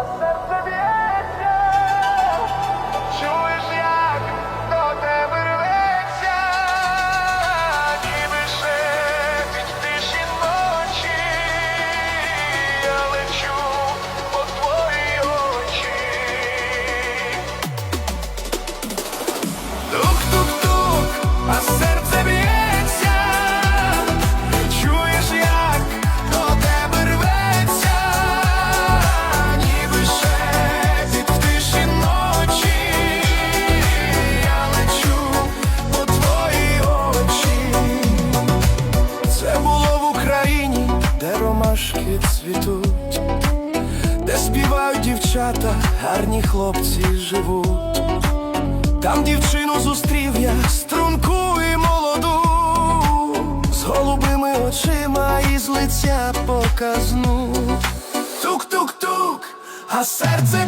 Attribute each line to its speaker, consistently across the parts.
Speaker 1: а серце ромашки цвітуть, де співають дівчата, гарні хлопці живуть. Там дівчину зустрів я струнку і молоду, з голубими очима і з лиця показну. Тук-тук-тук, а серце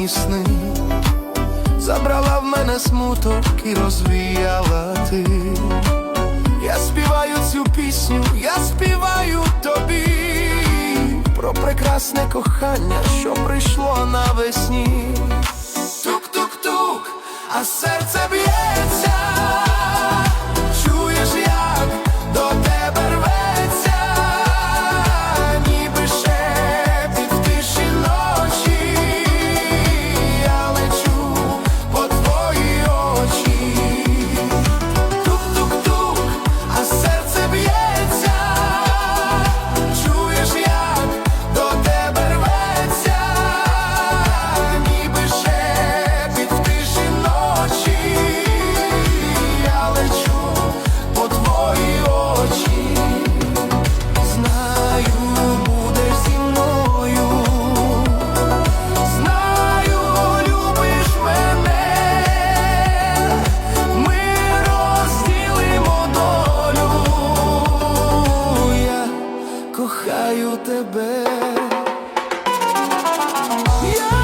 Speaker 1: мені сни. Забрала в мене смуток і розвіяла ти. Я співаю цю пісню, я співаю тобі про прекрасне кохання, що прийшло навесні. тебе. Я